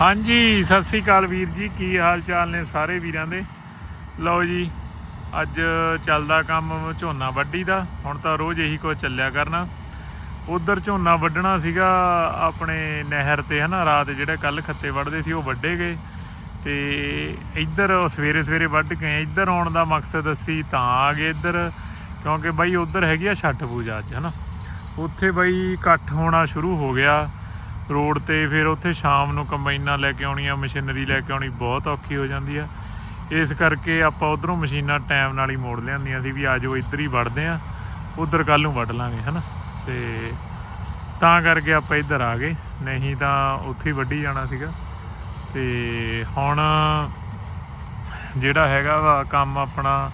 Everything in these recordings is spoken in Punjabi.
ਹਾਂਜੀ, ਸਤਿ ਸ੍ਰੀ ਅਕਾਲ ਵੀਰ ਜੀ। ਕੀ ਹਾਲ ਚਾਲ ਨੇ ਸਾਰੇ ਵੀਰਾਂ ਦੇ? ਲਓ ਜੀ, ਅੱਜ ਚੱਲਦਾ ਕੰਮ ਝੋਨਾ ਵੱਢੀ ਦਾ। ਹੁਣ ਤਾਂ ਰੋਜ਼ ਇਹੀ ਕੁਝ ਚੱਲਿਆ ਕਰਨਾ। ਉਧਰ ਝੋਨਾ ਵੱਢਣਾ ਸੀਗਾ ਆਪਣੇ ਨਹਿਰ ਤੇ, ਹਨਾ? ਰਾਤ ਜਿਹੜੇ ਕੱਲ ਖੱਤੇ ਵੱਢਦੇ ਸੀ, ਉਹ ਵੱਢੇ ਗਏ। ਤੇ ਇੱਧਰ ਸਵੇਰੇ ਸਵੇਰੇ ਵੱਢ ਕੇ ਇੱਧਰ ਆਉਣ ਦਾ ਮਕਸਦ ਅਸੀਂ ਤਾਂ ਆ ਗਏ ਇੱਧਰ, ਕਿਉਂਕਿ ਬਾਈ ਉਧਰ ਹੈਗੀ ਆ ਛੱਠ ਪੂਜਾ ਅੱਜ, ਹਨਾ? ਉੱਥੇ ਬਾਈ ਇਕੱਠ ਹੋਣਾ ਸ਼ੁਰੂ ਹੋ ਗਿਆ। ਰੋਡ ਤੇ ਫਿਰ ਉੱਥੇ ਸ਼ਾਮ ਨੂੰ ਕੰਬਾਈਨਾਂ ਲੈ ਕੇ ਆਉਣੀਆਂ, ਮਸ਼ੀਨਰੀ ਲੈ ਕੇ ਆਉਣੀ ਬਹੁਤ ਔਖੀ ਹੋ ਜਾਂਦੀ ਆ। ਇਸ ਕਰਕੇ ਆਪਾਂ ਉਧਰੋਂ ਮਸ਼ੀਨਾਂ ਟਾਈਮ ਨਾਲ ਹੀ ਮੋੜ ਲਿਆਂਦੀਆਂ ਸੀ ਵੀ ਆਜੋ ਇੱਧਰ ਹੀ ਵੜਦੇ ਆ, ਉਧਰ ਕੱਲ ਨੂੰ ਵੱਢ ਲਾਂਗੇ, ਹਨਾ? ਤੇ ਤਾਂ ਕਰਕੇ ਆਪਾਂ ਇੱਧਰ ਆ ਗਏ, ਨਹੀਂ ਤਾਂ ਉੱਥੇ ਹੀ ਵੱਢੀ ਜਾਣਾ ਸੀਗਾ। ਤੇ ਹੁਣ ਜਿਹੜਾ ਹੈਗਾ ਵਾ ਕੰਮ ਆਪਣਾ,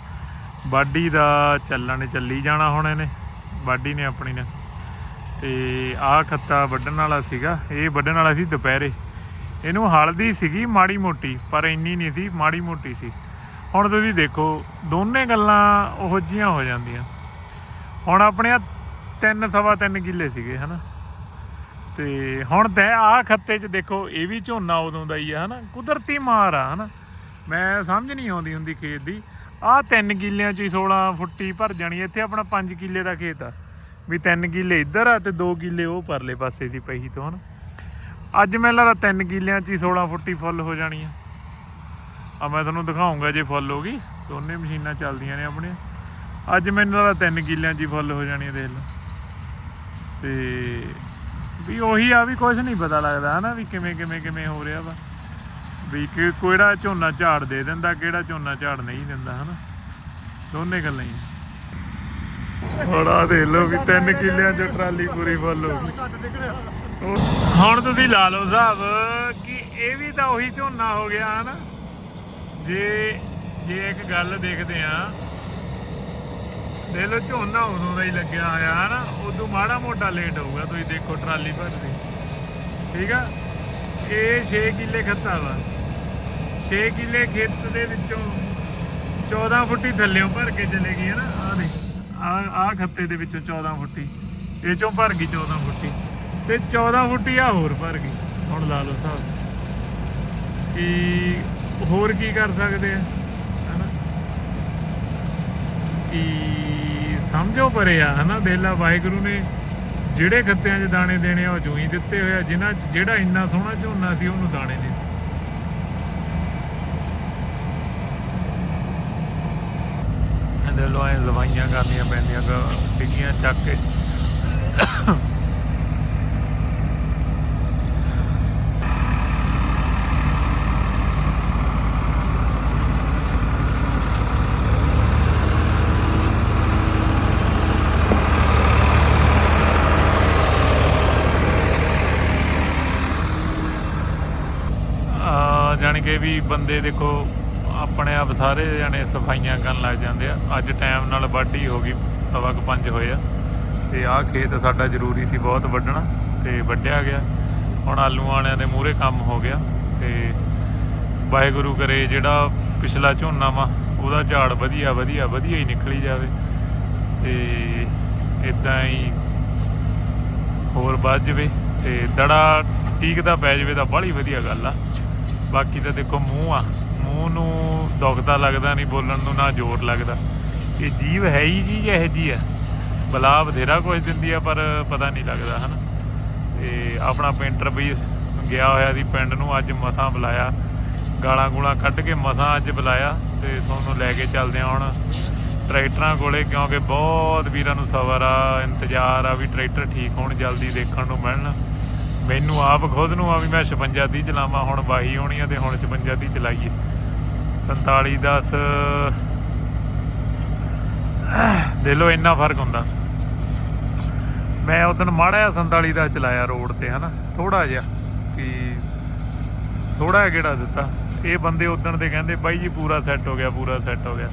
ਵਾਢੀ ਦਾ ਚੱਲਣ ਚੱਲੀ ਜਾਣਾ ਹੁਣ ਇਹਨੇ, ਵਾਢੀ ਨੇ ਆਪਣੀ ਨੇ। ਤੇ ਆਹ ਖੱਤਾ ਵੱਢਣ ਵਾਲਾ ਸੀਗਾ। ਇਹ ਵੱਢਣ ਵਾਲਾ ਸੀ ਦੁਪਹਿਰੇ। ਇਹਨੂੰ ਹਲਦੀ ਸੀਗੀ ਮਾੜੀ ਮੋਟੀ, ਪਰ ਇੰਨੀ ਨਹੀਂ ਸੀ, ਮਾੜੀ ਮੋਟੀ ਸੀ। ਹੁਣ ਤੁਸੀਂ ਦੇਖੋ, ਦੋਨੇ ਗੱਲਾਂ ਉਹੋ ਜੀਆਂ ਹੋ ਜਾਂਦੀਆਂ। ਹੁਣ ਆਪਣੇ ਆ ਤਿੰਨ, ਸਵਾ ਤਿੰਨ ਕਿੱਲੇ ਸੀਗੇ, ਹਨਾ? ਤੇ ਹੁਣ ਤੇ ਆਹ ਖੱਤੇ 'ਚ ਦੇਖੋ, ਇਹ ਵੀ ਝੋਨਾ ਉਦੋਂ ਦਾ ਹੀ ਆ, ਹਨਾ? ਕੁਦਰਤੀ ਮਾਰ ਆ, ਹਨਾ? ਮੈਂ ਸਮਝ ਨਹੀਂ ਆਉਂਦੀ ਹੁੰਦੀ ਖੇਤ ਦੀ। ਆਹ ਤਿੰਨ ਕਿੱਲਿਆਂ 'ਚ ਹੀ 16 ਫੁੱਟੀ ਭਰ ਜਾਣੀ ਇੱਥੇ ਆਪਣਾ 5 ਕਿੱਲੇ ਦਾ ਖੇਤ ਆ। ਵੀ ਤਿੰਨ ਕਿੱਲੇ ਇੱਧਰ ਆ ਤੇ 2 ਕਿੱਲੇ ਉਹ ਪਰਲੇ ਪਾਸੇ ਦੀ ਪਹੀ ਤੋਂ ਹਨਾ ਅੱਜ ਮੈਨੂੰ ਲਾ ਤਿੰਨ ਕਿੱਲਿਆਂ 'ਚ ਹੀ 16 ਫੁੱਟੀ ਫੁੱਲ ਹੋ ਜਾਣੀ ਆ ਆ ਮੈਂ ਤੁਹਾਨੂੰ ਦਿਖਾਉਂਗਾ ਜੇ ਫੁੱਲ ਹੋ ਗਈ। ਦੋਨੇ ਮਸ਼ੀਨਾਂ ਚੱਲਦੀਆਂ ਨੇ ਆਪਣੀਆਂ। ਅੱਜ ਮੈਨੂੰ ਲਾ ਤਿੰਨ ਕਿੱਲਿਆਂ 'ਚ ਹੀ ਫੁੱਲ ਹੋ ਜਾਣੀ ਆ ਦੇਖ ਲਓ। ਤੇ ਵੀ ਉਹੀ ਆ ਵੀ ਕੁਝ ਨਹੀਂ ਪਤਾ ਲੱਗਦਾ ਹਨਾ ਵੀ ਕਿਵੇਂ ਕਿਵੇਂ ਕਿਵੇਂ ਹੋ ਰਿਹਾ ਵਾ। ਵੀ ਕਿ ਕਿਹੜਾ ਝੋਨਾ ਝਾੜ ਦੇ ਦਿੰਦਾ, ਕਿਹੜਾ ਝੋਨਾ ਝਾੜ ਨਹੀਂ ਦਿੰਦਾ ਹਨਾ। ਦੋਨੇ ਗੱਲਾਂ ਹੀ ਬੜਾ ਦੇ ਲੋ ਵੀ ਤਿੰਨ ਕਿੱਲਿਆਂ 'ਚ ਟਰਾਲੀ ਪੂਰੀ ਫੁੱਲ ਹੋ ਗਈ। ਹੁਣ ਤੁਸੀਂ ਲਾ ਲਓ ਸਾਹਿਬ ਕਿ ਇਹ ਵੀ ਤਾਂ ਉਹੀ ਝੋਨਾ ਹੋ ਗਿਆ ਹਨਾ ਜੇ ਜੇ ਇੱਕ ਗੱਲ ਦੇਖਦੇ ਆ, ਦੇ ਲੋ ਝੋਨਾ ਉਦੋਂ ਦਾ ਹੀ ਲੱਗਿਆ ਹੋਇਆ ਹਨਾ ਉਦੋਂ ਮਾੜਾ ਮੋਟਾ ਲੇਟ ਹੋਊਗਾ, ਤੁਸੀਂ ਦੇਖੋ ਟਰਾਲੀ ਭਰਦੀ। ਠੀਕ ਆ? ਇਹ 6 ਕਿੱਲੇ ਖੱਤਾ ਵਾ। 6 ਕਿੱਲੇ ਖੇਤ ਦੇ ਵਿੱਚੋਂ 14 ਫੁੱਟੀ ਥੱਲਿਓਂ ਭਰ ਕੇ ਚਲੇ ਗਈ, ਹੈ ਨਾ? ਆ ਦੇ ਆ ਆ ਖੱਤੇ ਦੇ ਵਿੱਚੋਂ 14 ਫੁੱਟੀ, ਇਹ ਚੋਂ ਭਰ ਗਈ 14 ਫੁੱਟੀ ਤੇ 14 ਫੁੱਟੀ ਆ ਹੋਰ ਭਰ ਗਈ। ਹੁਣ ਲਾ ਲਓ ਸਾਹਿਬ ਕਿ ਹੋਰ ਕੀ ਕਰ ਸਕਦੇ ਆ? ਹਨਾ? ਕਿ ਸਮਝੋ ਪਰੇ ਆ, ਹਨਾ? ਦੇਲਾ ਵਾਹਿਗੁਰੂ ਨੇ ਜਿਹੜੇ ਖੱਤਿਆਂ 'ਚ ਦਾਣੇ ਦੇਣੇ ਆ, ਉਹ ਜੂਈ ਦਿੱਤੇ ਹੋਏ ਆ, ਜਿਨ੍ਹਾਂ 'ਚ ਜਿਹੜਾ ਇੰਨਾ ਸੋਹਣਾ ਝੋਨਾ ਸੀ, ਉਹਨੂੰ ਦਾਣੇ ਨਹੀਂ ਇਹਦੇ ਐ ਜ਼ਵਾਈਆਂ ਕਰਨੀਆਂ ਪੈਂਦੀਆਂ ਡਿੱਗੀਆਂ ਚੱਕ ਕੇ। ਜਾਣੀ ਕਿ ਵੀ ਬੰਦੇ ਦੇਖੋ ਆਪਣੇ ਆਪ ਸਾਰੇ ਜਣੇ ਸਫਾਈਆਂ ਕਰਨ ਲੱਗ ਜਾਂਦੇ ਆ। ਅੱਜ ਟਾਈਮ ਨਾਲ ਵਾਢੀ ਹੋ ਗਈ, ਸਵਾ ਕੁ ਪੰਜ ਹੋਏ ਆ। ਤੇ ਆਹ ਖੇਤ ਸਾਡਾ ਜ਼ਰੂਰੀ ਸੀ ਬਹੁਤ ਵੱਢਣਾ, ਤੇ ਵੱਢਿਆ ਗਿਆ। ਹੁਣ ਆਲੂ ਵਾਲਿਆਂ ਦੇ ਮੂਹਰੇ ਕੰਮ ਹੋ ਗਿਆ, ਤੇ ਵਾਹਿਗੁਰੂ ਕਰੇ ਜਿਹੜਾ ਪਿਛਲਾ ਝੋਨਾ ਵਾ, ਉਹਦਾ ਝਾੜ ਵਧੀਆ ਵਧੀਆ ਵਧੀਆ ਹੀ ਨਿਕਲੀ ਜਾਵੇ। ਤੇ ਇਦਾਂ ਹੀ ਹੋਰ ਵੱਧ ਜਵੇ, ਤੇ ਦੜਾ ਠੀਕ ਦਾ ਪੈ ਜਵੇ ਤਾਂ ਬੜੀ ਵਧੀਆ ਗੱਲ ਆ। ਬਾਕੀ ਤਾਂ ਦੇਖੋ ਮੂੰਹ ਆ। ਉਹਨੂੰ ਨੂੰ ਦੁਖਦਾ ਲੱਗਦਾ ਨਹੀਂ, ਬੋਲਣ ਨੂੰ ਨਾ ਜ਼ੋਰ ਲੱਗਦਾ। ਇਹ ਜੀਵ ਹੈ ਹੀ ਜੀ, ਇਹ ਜੀ ਹੈ। ਬਲਾ ਬਥੇਰਾ ਕੁਝ ਦਿੰਦੀ ਆ, ਪਰ ਪਤਾ ਨਹੀਂ ਲੱਗਦਾ, ਹਨਾ। ਤੇ ਆਪਣਾ ਪੇਂਟਰ ਵੀ ਗਿਆ ਹੋਇਆ ਸੀ ਪਿੰਡ ਨੂੰ, ਅੱਜ ਮਸਾਂ ਬੁਲਾਇਆ। ਗਾਲਾਂ ਗੂਲਾਂ ਕੱਢ ਕੇ ਮਸਾਂ ਅੱਜ ਬੁਲਾਇਆ ਤੇ ਤੁਹਾਨੂੰ ਲੈ ਕੇ ਚੱਲਦੇ ਆਉਣ ਟਰੈਕਟਰਾਂ ਕੋਲੇ, ਕਿਉਂਕਿ ਬਹੁਤ ਵੀਰਾਂ ਨੂੰ ਸਬਰ ਆ, ਇੰਤਜ਼ਾਰ ਆ ਵੀ ਟਰੈਕਟਰ ਠੀਕ ਹੋਣ, ਜਲਦੀ ਦੇਖਣ ਨੂੰ ਮਿਲਣ। ਮੈਨੂੰ ਆਪ ਖੁਦ ਨੂੰ ਆ ਵੀ ਮੈਂ 56 ਦੀ ਚਲਾਵਾਂ, ਹੁਣ ਵਾਹੀ ਹੋਣੀ ਆ ਤੇ ਹੁਣ 56 ਦੀ ਚਲਾਈਏ। 47 10 ਦੇ ਲੋ ਇੰਨਾ ਫ਼ਰਕ ਹੁੰਦਾ। ਮੈਂ ਉਦੋਂ ਮਾੜਾ ਜਿਹਾ 47 ਦਾ ਚਲਾਇਆ ਰੋਡ ਤੇ, ਹਨਾ? ਥੋੜਾ ਜਿਹਾ ਕਿ ਥੋੜਾ ਜਿਹਾ ਕਿਹੜਾ ਦਿੱਤਾ। ਇਹ ਬੰਦੇ ਉਦੋਂ ਦੇ ਕਹਿੰਦੇ, ਬਾਈ ਜੀ, ਪੂਰਾ ਸੈੱਟ ਹੋ ਗਿਆ, ਪੂਰਾ ਸੈੱਟ ਹੋ ਗਿਆ।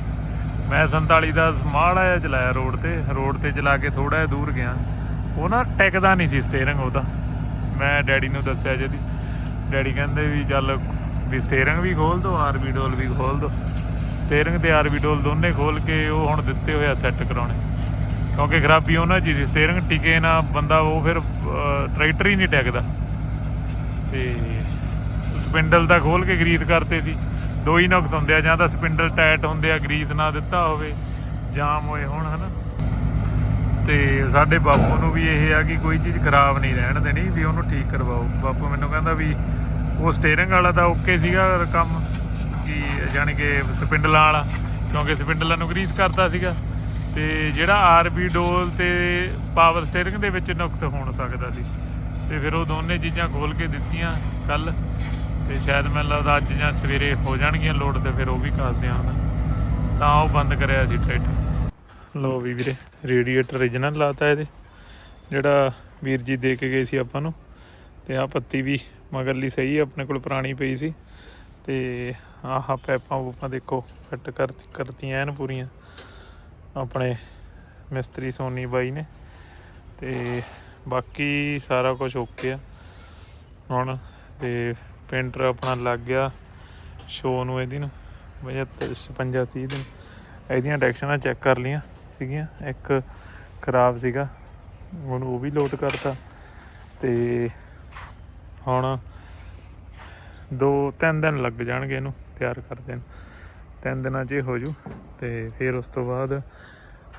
ਮੈਂ 47 ਦਾ ਮਾੜਾ ਜਿਹਾ ਚਲਾਇਆ ਰੋਡ ਤੇ। ਰੋਡ ਤੇ ਚਲਾ ਕੇ ਥੋੜਾ ਜਿਹਾ ਦੂਰ ਗਿਆ। ਉਹ ਨਾ ਟਿਕਦਾ ਨਹੀਂ ਸੀ ਸਟੀਅਰਿੰਗ ਉਹਦਾ। ਮੈਂ ਡੈਡੀ ਨੂੰ ਦੱਸਿਆ ਜਦੀ ਡੈਡੀ ਕਹਿੰਦੇ ਵੀ, ਚੱਲ ਵੀ ਸਟੀਅਰਿੰਗ ਵੀ ਖੋਲ ਦੋ ਆਰਬੀ ਡੋਲ ਵੀ ਖੋਲ ਦੋ। ਸਟੀਅਰਿੰਗ ਤੇ ਆਰਬੀ ਡੋਲ ਦੋਨੇ ਖੋਲ ਕੇ ਉਹ ਹੁਣ ਦਿੱਤੇ ਹੋਇਆ ਸੈੱਟ ਕਰਾਉਣੇ। ਕਿਉਂਕਿ ਖਰਾਬੀ ਉਹਨਾਂ ਚੀਜ਼ ਸਟੀਅਰਿੰਗ ਟਿਕੇ ਨਾ, ਬੰਦਾ ਉਹ ਫਿਰ ਟਰੈਕਟਰ ਹੀ ਨਹੀਂ ਟਿਕਦਾ। ਤੇ ਸਪਿੰਡਲ ਤਾਂ ਖੋਲ ਕੇ ਗਰੀਸ ਕਰਤੇ ਸੀ। ਦੋ ਹੀ ਨੁਕਸ ਹੁੰਦੇ ਆ, ਜਾਂ ਤਾਂ ਸਪਿੰਡਲ ਟਾਈਟ ਹੁੰਦੇ ਆ, ਗਰੀਸ ਨਾ ਦਿੱਤਾ ਹੋਵੇ ਜਾਮ ਹੋਏ ਹੁਣ, ਹਨਾ। ਤੇ ਸਾਡੇ ਬਾਪੂ ਨੂੰ ਵੀ ਇਹ ਆ ਕਿ ਕੋਈ ਚੀਜ਼ ਖਰਾਬ ਨਹੀਂ ਰਹਿਣ ਦੇਣੀ, ਵੀ ਉਹਨੂੰ ਠੀਕ ਕਰਵਾਓ। ਬਾਪੂ ਮੈਨੂੰ ਕਹਿੰਦਾ ਵੀ ਉਹ ਸਟੀਅਰਿੰਗ ਵਾਲਾ ਤਾਂ ਓਕੇ ਸੀਗਾ ਕੰਮ, ਕਿ ਜਾਣੀ ਕਿ ਸਪਿੰਡਲਾਂ ਵਾਲਾ, ਕਿਉਂਕਿ ਸਪਿੰਡਲਾਂ ਨੂੰ ਗਰੀਸ ਕਰਤਾ ਸੀਗਾ। ਤੇ ਜਿਹੜਾ ਆਰਬੀ ਡੋਲ ਤੇ ਪਾਵਰ ਸਟੀਅਰਿੰਗ ਦੇ ਵਿੱਚ ਨੁਕਸ ਹੋਣ ਸਕਦਾ ਸੀ। ਤੇ ਫਿਰ ਉਹ ਦੋਨੇ ਚੀਜ਼ਾਂ ਖੋਲ ਕੇ ਦਿੱਤੀਆਂ ਕੱਲ। ਤੇ ਸ਼ਾਇਦ ਮੈਨੂੰ ਲੱਗਦਾ ਅੱਜ ਜਾਂ ਸਵੇਰੇ ਹੋ ਜਾਣਗੀਆਂ ਲੋਡ ਤੇ ਫਿਰ ਉਹ ਵੀ ਕਰਦੇ ਆਂ ਤਾਂ ਉਹ ਬੰਦ ਕਰਿਆ ਸੀ ਟਰੈਕਟਰ। ਲੋ ਵੀ ਵੀਰੇ, ਰੇਡੀਏਟਰ origignal ਲਾਤਾ ਇਹਦੇ। ਜਿਹੜਾ ਵੀਰ ਜੀ ਦੇ ਕੇ ਗਏ ਸੀ ਆਪਾਂ ਨੂੰ, ਤੇ ਆ ਪੱਤੀ ਵੀ ਮਗਰਲੀ ਸਹੀ ਹੈ ਆਪਣੇ ਕੋਲ ਪੁਰਾਣੀ ਪਈ ਸੀ। ਤੇ ਆਹ ਪੈਪਾਂ ਪੂਪਾਂ ਦੇਖੋ, ਫਿੱਟ ਕਰ, ਕਰਤੀਆਂ ਐਨ ਪੂਰੀਆਂ। ਆਪਣੇ ਮਿਸਤਰੀ ਸੋਨੀ ਬਾਈ ਨੇ। ਤੇ ਬਾਕੀ ਸਾਰਾ ਕੁਝ ਓਕੇ ਆ। ਹੁਣ ਤੇ ਪੇਂਟਰ ਆਪਣਾ ਲੱਗ ਗਿਆ ਸ਼ੋ ਨੂੰ ਇਹਦੀ ਨੂੰ 75 56 30 ਦਿਨ। ਇਹਦੀਆਂ ਡੈਕਸ਼ਨਾਂ ਚੈੱਕ ਕਰ ਲੀਆਂ ਸੀਗੀਆਂ, ਇੱਕ ਖਰਾਬ ਸੀਗਾ। ਹੁਣ ਉਹ ਵੀ ਲੋਡ ਕਰਤਾ। ਤੇ ਹੁਣ ਦੋ, ਤਿੰਨ ਦਿਨ ਲੱਗ ਜਾਣਗੇ ਇਹਨੂੰ ਤਿਆਰ ਕਰਦੇ ਨੂੰ। ਤਿੰਨ ਦਿਨਾਂ 'ਚ ਇਹ ਹੋ ਜੂ ਤੇ ਫਿਰ ਉਸ ਤੋਂ ਬਾਅਦ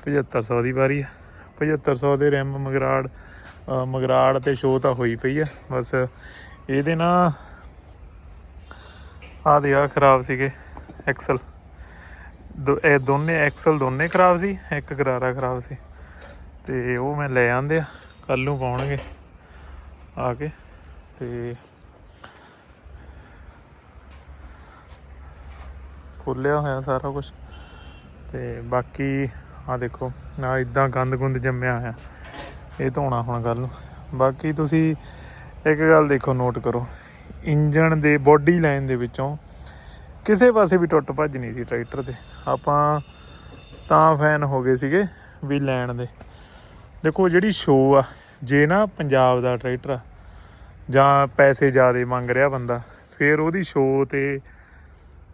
7500 ਦੀ ਵਾਰੀ ਆ। 7500 ਦੇ ਰਿਮ ਮਗਰਾੜ ਮਗਰਾੜ ਤੇ ਸ਼ੋਅ ਤਾਂ ਹੋਈ ਪਈ ਆ, ਬਸ ਇਹਦੇ ਨਾ ਆ ਦੇ ਆ ਖਰਾਬ ਸੀਗੇ ਐਕਸਲ ਦੋ, ਇਹ ਦੋਨੇ ਐਕਸਲ ਦੋਨੇ ਖਰਾਬ ਸੀ, ਇੱਕ ਗਰਾਰਾ ਖਰਾਬ ਸੀ। ਤੇ ਉਹ ਮੈਂ ਲੈ ਆਂਦੇ ਆ ਕੱਲ ਨੂੰ ਪਾਉਣਗੇ। ਆ ਕੇ। ਤੇ ਖੋਲਿਆ ਹੋਇਆ ਸਾਰਾ ਕੁਝ ਤੇ ਬਾਕੀ ਆ ਦੇਖੋ ਨਾ ਇਦਾਂ ਗੰਦ ਗੁੰਦ ਜੰਮਿਆ ਹੋਇਆ। ਇਹ ਧੋਣਾ ਹੁਣ ਕੱਲ ਨੂੰ ਬਾਕੀ ਤੁਸੀਂ ਇੱਕ ਗੱਲ ਦੇਖੋ ਨੋਟ ਕਰੋ। ਇੰਜਣ ਦੇ ਬੋਡੀ ਲਾਈਨ ਦੇ ਵਿੱਚੋਂ ਕਿਸੇ ਪਾਸੇ ਵੀ ਟੁੱਟ ਭੱਜ ਨਹੀਂ ਸੀ ਟਰੈਕਟਰ ਤੇ। ਆਪਾਂ ਤਾਂ ਫੈਨ ਹੋ ਗਏ ਸੀਗੇ ਵੀ ਲੈਣ ਦੇ। ਦੇਖੋ, ਜਿਹੜੀ ਸ਼ੋ ਆ, ਜੇ ਨਾ ਪੰਜਾਬ ਦਾ ਟਰੈਕਟਰ ਆ ਜਾਂ ਪੈਸੇ ਜ਼ਿਆਦੇ ਮੰਗ ਰਿਹਾ ਬੰਦਾ, ਫਿਰ ਉਹਦੀ ਸ਼ੋਅ ਤੇ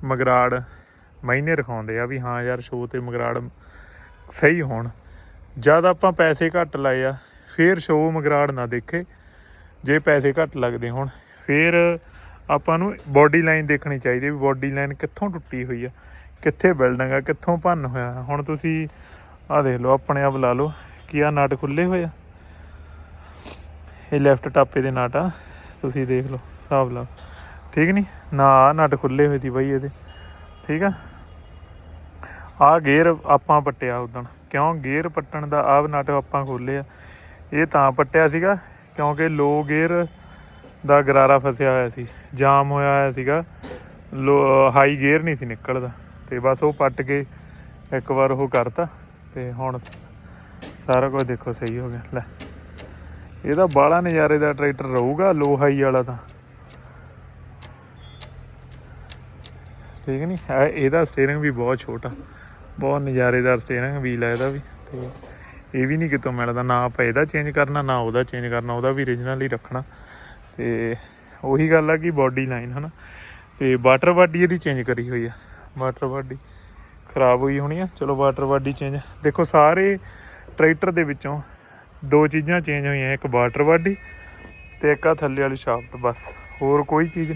ਮਗਰਾੜ ਮਹੀਨੇ ਰਖਾਉਂਦੇ ਆ ਵੀ ਹਾਂ ਯਾਰ ਸ਼ੋਅ ਤੇ ਮਗਰਾੜ ਸਹੀ ਹੋਣ। ਜਦ ਆਪਾਂ ਪੈਸੇ ਘੱਟ ਲਾਏ ਆ, ਫਿਰ ਸ਼ੋਅ ਮਗਰਾੜ ਨਾ ਦੇਖੇ, ਜੇ ਪੈਸੇ ਘੱਟ ਲੱਗਦੇ ਹੋਣ, ਫਿਰ ਆਪਾਂ ਨੂੰ ਬਾਡੀ ਲਾਈਨ ਦੇਖਣੀ ਚਾਹੀਦੀ ਵੀ ਬਾਡੀ ਲਾਈਨ ਕਿੱਥੋਂ ਟੁੱਟੀ ਹੋਈ ਆ, ਕਿੱਥੇ ਬਿਲਡਿੰਗ ਆ, ਕਿੱਥੋਂ ਭੰਨ ਹੋਇਆ। ਹੁਣ ਤੁਸੀਂ ਆਹ ਦੇਖ ਲਓ, ਆਪਣੇ ਆਪ ਲਾ ਲਓ ਕਿ ਆ ਨਟ ਖੁੱਲੇ ਹੋਏ ਆ। ਇਹ ਲੈਫਟ ਟਾਪੇ ਦੇ ਨਟ ਆ। ਤੁਸੀਂ ਦੇਖ ਲਓ, ਹਿਸਾਬ ਲਾਓ ਠੀਕ ਨਹੀਂ ਨਾ, ਆਹ ਨਟ ਖੁੱਲੇ ਹੋਏ ਸੀ ਬਾਈ ਇਹਦੇ। ਠੀਕ ਆ? ਆ ਗੇਅਰ ਆਪਾਂ ਪੱਟਿਆ ਉਦੋਂ ਕਿਉਂ? ਗੇਅਰ ਪੱਟਣ ਦਾ ਆਹ ਨਟ ਆਪਾਂ ਖੋਲੇ ਆ ਇਹ ਤਾਂ ਪੱਟਿਆ ਸੀਗਾ, ਕਿਉਂਕਿ ਲੋ ਗੇਅਰ ਦਾ ਗਰਾਰਾ ਫਸਿਆ ਹੋਇਆ ਸੀ, ਜਾਮ ਹੋਇਆ ਹੋਇਆ ਸੀਗਾ। ਲੋ, ਹਾਈ ਗੇਅਰ ਨਹੀਂ ਸੀ ਨਿਕਲਦਾ। ਤੇ ਬਸ ਉਹ ਪੱਟ ਕੇ ਇੱਕ ਵਾਰ ਉਹ ਕਰਤਾ। ਤੇ ਹੁਣ ਸਾਰਾ ਕੁਝ ਦੇਖੋ ਸਹੀ ਹੋ ਗਿਆ। ਲੈ। ਇਹਦਾ ਬਾਲਾ ਨਜ਼ਾਰੇ ਦਾ ਟਰੈਕਟਰ ਰਹੂਗਾ ਲੋ ਹਾਈ ਵਾਲਾ ਤਾਂ। ਠੀਕ ਨਹੀਂ? ਇਹਦਾ ਸਟੀਅਰਿੰਗ ਵੀ ਬਹੁਤ ਛੋਟਾ। ਬਹੁਤ ਨਜ਼ਾਰੇਦਾਰ ਸਟੀਅਰਿੰਗ ਵੀਲ ਹੈ ਇਹਦਾ ਵੀ। ਤੇ ਇਹ ਵੀ ਨਹੀਂ ਕਿਤੋਂ ਮਿਲਦਾ, ਨਾ ਆਪਾਂ ਇਹਦਾ ਚੇਂਜ ਕਰਨਾ, ਨਾ ਉਹਦਾ ਚੇਂਜ ਕਰਨਾ, ਉਹਦਾ ਵੀ origignal ਹੀ ਰੱਖਣਾ। ਤੇ ਉਹੀ ਗੱਲ ਆ ਕਿ ਬਾਡੀ ਲਾਈਨ ਹਨਾ। ਤੇ ਵਾਟਰ ਬਾਡੀ ਇਹਦੀ ਚੇਂਜ ਕਰੀ ਹੋਈ ਆ। ਵਾਟਰ ਬਾਡੀ ਖਰਾਬ ਹੋਈ ਹੋਣੀ ਆ। ਚਲੋ ਵਾਟਰ ਬਾਡੀ ਚੇਂਜ ਦੇਖੋ, ਸਾਰੇ ਟਰੈਕਟਰ ਦੇ ਵਿੱਚੋਂ ਦੋ ਚੀਜ਼ਾਂ ਚੇਂਜ ਹੋਈਆਂ, ਇੱਕ ਵਾਟਰ ਬਾਡੀ ਤੇ ਇੱਕ ਆ ਥੱਲੇ ਵਾਲੀ ਸ਼ਾਫਟ ਬਸ। ਹੋਰ ਕੋਈ ਚੀਜ਼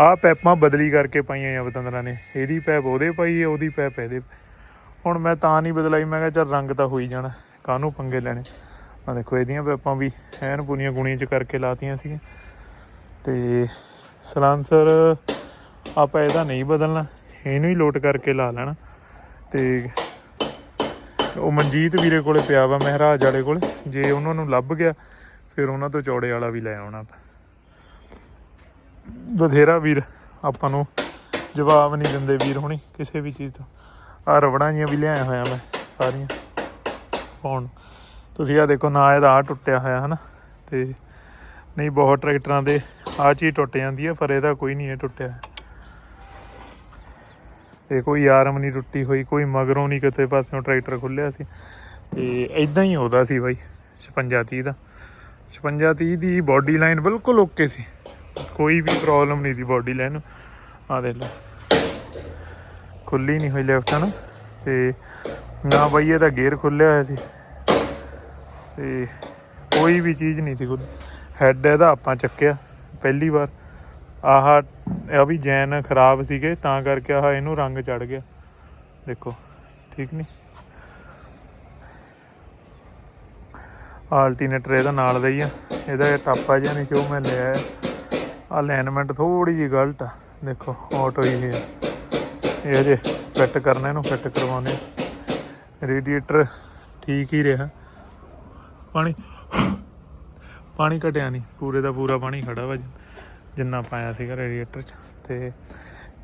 ਆਹ ਪੈਪਾਂ ਬਦਲੀ ਕਰਕੇ ਪਾਈਆਂ ਆ ਬਤੰਦਰਾਂ ਨੇ। ਇਹਦੀ ਪੈਪ ਉਹਦੇ ਪਾਈ ਹੈ ਉਹਦੀ ਪੈਪ ਇਹਦੇ ਹੁਣ ਮੈਂ ਤਾਂ ਨਹੀਂ ਬਦਲਾਈ, ਮੈਂ ਕਿਹਾ ਚੱਲ ਰੰਗ ਤਾਂ ਹੋਈ ਜਾਣਾ, ਕਾਹਨੂੰ ਪੰਗੇ ਲੈਣੇ? ਆ ਦੇਖੋ, ਇਹਦੀਆਂ ਪੈਪਾਂ ਵੀ ਐਨ ਪੂਰੀਆਂ ਗੁਣੀਆਂ ਚ ਕਰਕੇ ਲਾਤੀਆਂ ਸੀਗੀਆਂ। ਤੇ ਸਲਾਂਸਰ ਆਪਾਂ ਇਹਦਾ ਨਹੀਂ ਬਦਲਣਾ, ਇਹਨੂੰ ਹੀ ਲੋਟ ਕਰਕੇ ਲਾ ਲੈਣਾ। ਤੇ ਉਹ ਮਨਜੀਤ ਵੀਰੇ ਕੋਲੇ ਪਿਆ ਵਾ, ਮਹਿਰਾਜ ਵਾਲੇ ਕੋਲ। ਜੇ ਉਹਨਾਂ ਨੂੰ ਲੱਭ ਗਿਆ, ਫਿਰ ਉਹਨਾਂ ਤੋਂ ਚੌੜੇ ਵਾਲਾ ਵੀ ਲੈ ਆਉਣਾ ਆਪਾਂ। ਬਥੇਰਾ ਵੀਰ, ਆਪਾਂ ਨੂੰ ਜਵਾਬ ਨਹੀਂ ਦਿੰਦੇ ਵੀਰ ਹੁਣੀ ਕਿਸੇ ਵੀ ਚੀਜ਼ ਤੋਂ। ਆ ਰਬੜਾਂ ਜੀਆਂ ਵੀ ਲਿਆਇਆ ਹੋਇਆ ਮੈਂ, ਸਾਰੀਆਂ। ਹੁਣ ਤੁਸੀਂ ਆ ਦੇਖੋ, ਨਾ ਇਹਦਾ ਆ ਟੁੱਟਿਆ ਹੋਇਆ, ਹਨਾ? ਤੇ ਨਹੀਂ, ਬਹੁਤ ਟਰੈਕਟਰਾਂ ਦੇ ਆ ਚੀਜ਼ ਟੁੱਟ ਜਾਂਦੀ ਹੈ ਪਰ ਇਹਦਾ ਕੋਈ ਨਹੀਂ ਇਹ ਟੁੱਟਿਆ। ਇਹ ਕੋਈ ਆਰਮ ਨਹੀਂ ਟੁੱਟੀ ਹੋਈ, ਕੋਈ ਮਗਰੋਂ ਨਹੀਂ ਕਿਸੇ ਪਾਸਿਓਂ ਟਰੈਕਟਰ ਖੁੱਲਿਆ ਸੀ। ਤੇ ਇਦਾਂ ਹੀ ਉਹਦਾ ਸੀ ਬਾਈ 56 30 ਦਾ। 56 30 ਦੀ ਬਾਡੀ ਲਾਈਨ ਬਿਲਕੁਲ ਓਕੇ ਸੀ। ਕੋਈ ਵੀ ਪ੍ਰੋਬਲਮ ਨਹੀਂ ਸੀ ਬਾਡੀ ਲਾਈਨ ਨੂੰ। ਆ ਦੇਖ ਲਓ ਖੁੱਲੀ ਨਹੀਂ ਹੋਈ ਲੈਫਟ ਨਾ ਤੇ ਨਾ ਬਾਈ ਇਹਦਾ ਗੇਅਰ ਖੁੱਲਿਆ ਹੋਇਆ ਸੀ। ਤੇ ਕੋਈ ਵੀ ਚੀਜ਼ ਨਹੀਂ ਸੀ ਖੁੱਲੀ ਹੈੱਡ ਇਹਦਾ ਆਪਾਂ ਚੱਕਿਆ। ਪਹਿਲੀ ਵਾਰ। ਆਹ ਇਹ ਵੀ ਜੈਨ ਖਰਾਬ ਸੀਗੇ, ਤਾਂ ਕਰਕੇ ਆਹ ਇਹਨੂੰ ਰੰਗ ਚੜ ਗਿਆ। ਦੇਖੋ, ਠੀਕ ਨਹੀਂ ਆਲਟੀਨੇਟਰ ਇਹਦਾ ਨਾਲ ਦਾ ਹੀ ਆ। ਇਹਦਾ ਇਹ ਟਾਪਾ ਜਿਹਾ ਨਹੀਂ ਜੋ ਮੈਂ ਲਿਆ ਆ ਅਲਾਈਨਮੈਂਟ ਥੋੜੀ ਜਿਹੀ ਗਲਤ ਆ। ਦੇਖੋ ਆਟੋ ਹੀ ਹੈ ਇਹ ਜੇ ਫਿੱਟ ਕਰਨਾ, ਇਹਨੂੰ ਫਿੱਟ ਕਰਵਾਉਣੇ ਰੇਡੀਏਟਰ ਠੀਕ ਹੀ ਰਿਹਾ। ਪਾਣੀ ਪਾਣੀ ਘਟਿਆ ਨਹੀਂ ਪੂਰੇ ਦਾ ਪੂਰਾ ਪਾਣੀ ਖੜਾ ਵਾ ਜੀ। ਜਿੰਨਾ ਪਾਇਆ ਸੀਗਾ ਰੇਡੀਏਟਰ 'ਚ ਤੇ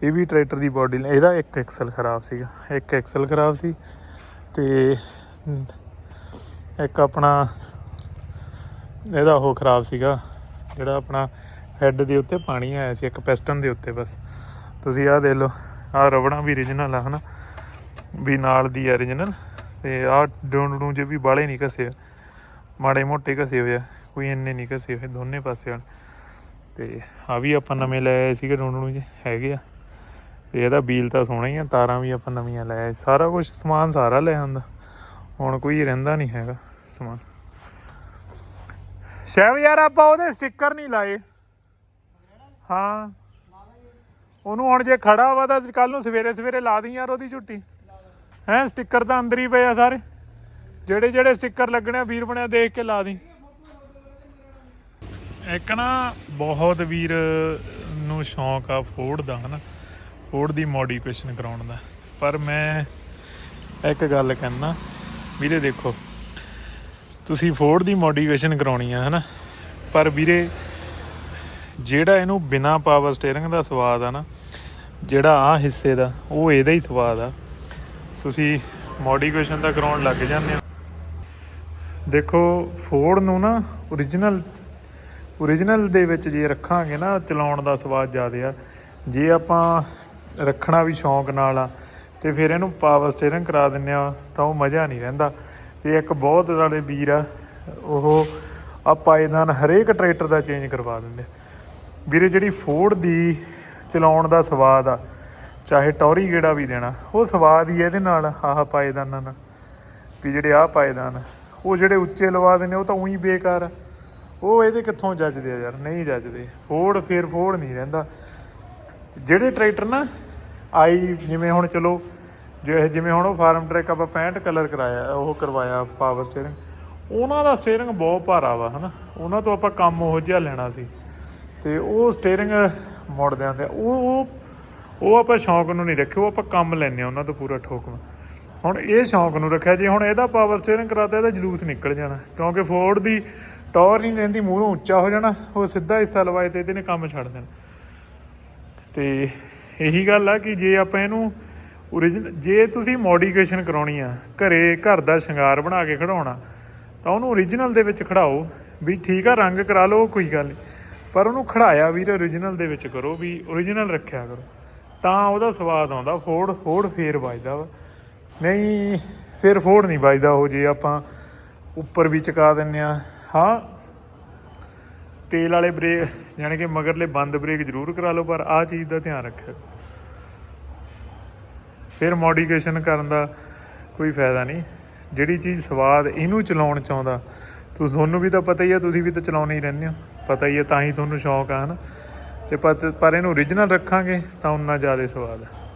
ਇਹ ਵੀ ਟਰੈਕਟਰ ਦੀ ਬਾਡੀ ਇਹਦਾ ਇੱਕ ਐਕਸਲ ਖਰਾਬ ਸੀਗਾ, ਇੱਕ ਐਕਸਲ ਖਰਾਬ ਸੀ ਤੇ ਇੱਕ ਆਪਣਾ ਇਹਦਾ ਉਹ ਖਰਾਬ ਸੀਗਾ, ਜਿਹੜਾ ਆਪਣਾ ਹੈੱਡ ਦੇ ਉੱਤੇ ਪਾਣੀ ਆਇਆ ਸੀ, ਇੱਕ ਪਿਸਟਨ ਦੇ ਉੱਤੇ ਬਸ। ਤੁਸੀਂ ਆਹ ਦੇਖ ਲਓ, ਆਹ ਰਬੜਾਂ ਵੀ origignal ਆ, ਹਨਾ? ਵੀ ਨਾਲ ਦੀ origignal ਤੇ ਆਹ ਡੋਂਡ ਨੂੰ ਜੇ ਵੀ ਬਾਲੇ ਨਹੀਂ ਘਸੇ ਮਾੜੇ ਮੋਟੇ ਘਸੇ ਹੋਏ ਆ, ਕੋਈ ਇੰਨੇ ਨਹੀਂ ਘਸੇ ਹੋਏ, ਦੋਨੇ ਪਾਸੇ ਹਨ ਤੇ ਆ ਵੀ ਆਪਾਂ ਨਵੇਂ ਲੈ ਆਏ ਸੀਗੇ ਡੋਂਡ ਨੂੰ ਜੇ, ਹੈਗੇ ਆ। ਤੇ ਇਹਦਾ ਬੀਲ ਤਾਂ ਸੋਹਣਾ ਹੀ ਆ, ਤਾਰਾਂ ਵੀ ਆਪਾਂ ਨਵੀਆਂ ਲੈ ਆਏ। ਸਾਰਾ ਕੁਝ ਸਮਾਨ ਸਾਰਾ ਲੈ ਆਂਦਾ। ਹੁਣ ਕੋਈ ਰਹਿੰਦਾ ਨਹੀਂ ਹੈਗਾ ਸਮਾਨ। ਸ਼ੈਵ ਯਾਰ, ਆਪਾਂ ਉਹਦੇ ਸਟicker ਨਹੀਂ ਲਾਏ। ਹਾਂ। ਉਹਨੂੰ ਹੁਣ ਜੇ ਖੜਾ ਵਾ ਤਾਂ ਕੱਲ ਨੂੰ ਸਵੇਰੇ ਸਵੇਰੇ ਲਾ ਦਈ ਯਾਰ ਉਹਦੀ ਝੁੱਟੀ। ਹੈਂ ਸਟicker ਤਾਂ ਅੰਦਰ ਹੀ ਪਏ ਆ ਸਾਰੇ। ਜਿਹੜੇ ਜਿਹੜੇ ਸਟicker ਲੱਗਣੇ ਆ, ਵੀਰ ਬਣਿਆ ਦੇਖ ਕੇ ਲਾ ਦੀ ਇੱਕ ਨਾ ਬਹੁਤ ਵੀਰ ਨੂੰ ਸ਼ੌਂਕ ਆ ਫੋਰਡ ਦਾ, ਹਨਾ? ਫੋਰਡ ਦੀ ਮੋਡੀਫਿਕੇਸ਼ਨ ਕਰਾਉਣ ਦਾ। ਪਰ ਮੈਂ ਇੱਕ ਗੱਲ ਕਹਿਣਾ ਵੀਰੇ ਦੇਖੋ, ਤੁਸੀਂ ਫੋਰਡ ਦੀ ਮੋਡੀਫਿਕੇਸ਼ਨ ਕਰਾਉਣੀ ਆ, ਹਨਾ? ਪਰ ਵੀਰੇ, ਜਿਹੜਾ ਇਹਨੂੰ ਬਿਨਾ ਪਾਵਰ ਸਟੀਅਰਿੰਗ ਦਾ ਸਵਾਦ ਆ ਨਾ, ਜਿਹੜਾ ਆ ਹਿੱਸੇ ਦਾ, ਉਹ ਇਹਦਾ ਹੀ ਸਵਾਦ ਆ। ਤੁਸੀਂ ਮੋਡੀਫਿਕੇਸ਼ਨ ਤਾਂ ਕਰਾਉਣ ਲੱਗ ਜਾਂਦੇ ਹੋ। ਦੇਖੋ, ਫੋਰਡ ਨੂੰ ਨਾ origignal origignal ਦੇ ਵਿੱਚ ਜੇ ਰੱਖਾਂਗੇ ਨਾ, ਚਲਾਉਣ ਦਾ ਸਵਾਦ ਜ਼ਿਆਦਾ ਆ। ਜੇ ਆਪਾਂ ਰੱਖਣਾ ਵੀ ਸ਼ੌਂਕ ਨਾਲ ਆ, ਤੇ ਫਿਰ ਇਹਨੂੰ ਪਾਵਰ ਸਟੀਅਰਿੰਗ ਕਰਾ ਦਿੰਨੇ ਆ, ਤਾਂ ਉਹ ਮਜ਼ਾ ਨਹੀਂ ਰਹਿੰਦਾ। ਤੇ ਇੱਕ ਬਹੁਤ ਸਾਰੇ ਵੀਰ ਆ, ਉਹ ਆ ਪਾਇਦਾਨ ਹਰੇਕ ਟਰੈਕਟਰ ਦਾ ਚੇਂਜ ਕਰਵਾ ਦਿੰਦੇ ਵੀਰੇ, ਜਿਹੜੀ ਫੋਰਡ ਦੀ ਚਲਾਉਣ ਦਾ ਸਵਾਦ ਆ, ਚਾਹੇ ਟੌਰੀ ਗੇੜਾ ਵੀ ਦੇਣਾ, ਉਹ ਸਵਾਦ ਹੀ ਇਹਦੇ ਨਾਲ, ਆਹ ਪਾਇਦਾਨਾਂ ਨਾਲ। ਵੀ ਜਿਹੜੇ ਆਹ ਪਾਇਦਾਨ ਉਹ ਜਿਹੜੇ ਉੱਚੇ ਲਵਾ ਦਿੰਦੇ ਉਹ ਤਾਂ ਉਹੀ ਬੇਕਾਰ ਆ। ਉਹ ਇਹਦੇ ਕਿੱਥੋਂ ਜੱਜਦੇ ਆ ਯਾਰ? ਨਹੀਂ ਜੱਜਦੇ। ਫੋੜ ਫੇਰ ਫੋੜ ਨਹੀਂ ਰਹਿੰਦਾ। ਜਿਹੜੇ ਟਰੈਕਟਰ ਨਾ, ਆਈ ਜਿਵੇਂ ਹੁਣ ਚਲੋ, ਜੇ ਜਿਵੇਂ ਹੁਣ ਉਹ ਫਾਰਮ ਟਰੈਕ ਆਪਾਂ 65 ਕਲਰ ਕਰਾਇਆ, ਉਹ ਕਰਵਾਇਆ ਪਾਵਰ ਸਟੀਅਰਿੰਗ ਉਹਨਾਂ ਦਾ ਸਟੀਅਰਿੰਗ ਬਹੁਤ ਭਾਰਾ ਵਾ, ਹਨਾ? ਉਹਨਾਂ ਤੋਂ ਆਪਾਂ ਕੰਮ ਉਹ ਜਿਹਾ ਲੈਣਾ ਸੀ। ਤੇ ਉਹ ਸਟੀਅਰਿੰਗ ਮੁੜਦੇ ਆਂਦੇ ਉਹ ਉਹ ਆਪਾਂ ਸ਼ੌਂਕ ਨੂੰ ਨਹੀਂ ਰੱਖਿਓ, ਆਪਾਂ ਕੰਮ ਲੈਣੇ ਆ ਉਹਨਾਂ ਤੋਂ ਪੂਰਾ ਠੋਕਵਾ ਹੁਣ ਇਹ ਸ਼ੌਂਕ ਨੂੰ ਰੱਖਿਆ, ਜੇ ਹੁਣ ਇਹਦਾ ਪਾਵਰ ਸਟੀਅਰਿੰਗ ਕਰਾਤਾ, ਇਹਦਾ ਜਲੂਸ ਨਿਕਲ ਜਾਣਾ। ਕਿਉਂਕਿ ਫੋਰਡ ਦੀ ਟੌਰ ਨਹੀਂ ਰਹਿੰਦੀ ਮੂੰਹੋਂ ਉੱਚਾ ਹੋ ਜਾਣਾ, ਉਹ ਸਿੱਧਾ ਹਿੱਸਾ ਲਵਾਏ ਤੇ ਇਹਦੇ ਨੇ ਕੰਮ ਛੱਡ ਦੇਣਾ। ਤੇ ਇਹੀ ਗੱਲ ਆ ਕਿ ਜੇ ਆਪਾਂ ਇਹਨੂੰ ਓਰੀਜਨ ਜੇ ਤੁਸੀਂ ਮੋਡੀਫਿਕੇਸ਼ਨ ਕਰਾਉਣੀ ਆ, ਘਰੇ ਘਰ ਦਾ ਸ਼ਿੰਗਾਰ ਬਣਾ ਕੇ ਖੜਾਉਣਾ ਤਾਂ ਉਹਨੂੰ ਓਰੀਜਨਲ ਦੇ ਵਿੱਚ ਖੜਾਓ ਵੀ ਠੀਕ ਆ, ਰੰਗ ਕਰਾ ਲਓ, ਕੋਈ ਗੱਲ ਨਹੀਂ। ਪਰ ਉਹਨੂੰ ਖੜਾਇਆ ਵੀਰ ਓਰੀਜਨਲ ਦੇ ਵਿੱਚ ਕਰੋ, ਵੀ ਓਰੀਜਨਲ ਰੱਖਿਆ ਕਰੋ। ਤਾਂ ਉਹਦਾ ਸਵਾਦ ਆਉਂਦਾ, ਫੋੜ ਫੋੜ ਫੇਰ ਵੱਜਦਾ ਵਾ। ਨਹੀਂ, ਫਿਰ ਫੋੜ ਨਹੀਂ ਵੱਜਦਾ ਉਹ, ਜੇ ਆਪਾਂ ਉੱਪਰ ਵੀ ਚਕਾ ਦਿੰਨੇ ਆ ਹਾਂ, ਤੇਲ ਵਾਲੇ ਬ੍ਰੇਕ, ਯਾਨੀ ਕਿ ਮਗਰਲੇ ਬੰਦ ਬ੍ਰੇਕ ਜ਼ਰੂਰ ਕਰਾ ਲਓ, ਪਰ ਆਹ ਚੀਜ਼ ਦਾ ਧਿਆਨ ਰੱਖਿਓ। ਫਿਰ ਮੋਡੀਫਿਕੇਸ਼ਨ ਕਰਨ ਦਾ ਕੋਈ ਫਾਇਦਾ ਨਹੀਂ। ਜਿਹੜੀ ਚੀਜ਼ ਸਵਾਦ ਇਹਨੂੰ ਚਲਾਉਣ ਚਾਹੁੰਦਾ, ਤੁਸੀਂ, ਤੁਹਾਨੂੰ ਵੀ ਤਾਂ ਪਤਾ ਹੀ ਆ, ਤੁਸੀਂ ਵੀ ਤਾਂ ਚਲਾਉਣੇ ਹੀ ਰਹਿੰਦੇ ਹੋ। ਪਤਾ ਹੀ ਆ, ਤਾਂ ਹੀ ਤੁਹਾਨੂੰ ਸ਼ੌਂਕ ਆ, ਹਨਾ। ਤੇ ਪਤ- ਪਰ ਇਹਨੂੰ origignal ਰੱਖਾਂਗੇ, ਤਾਂ ਉਨਾ ਜ਼ਿਆਦਾ ਸਵਾਦ ਆ।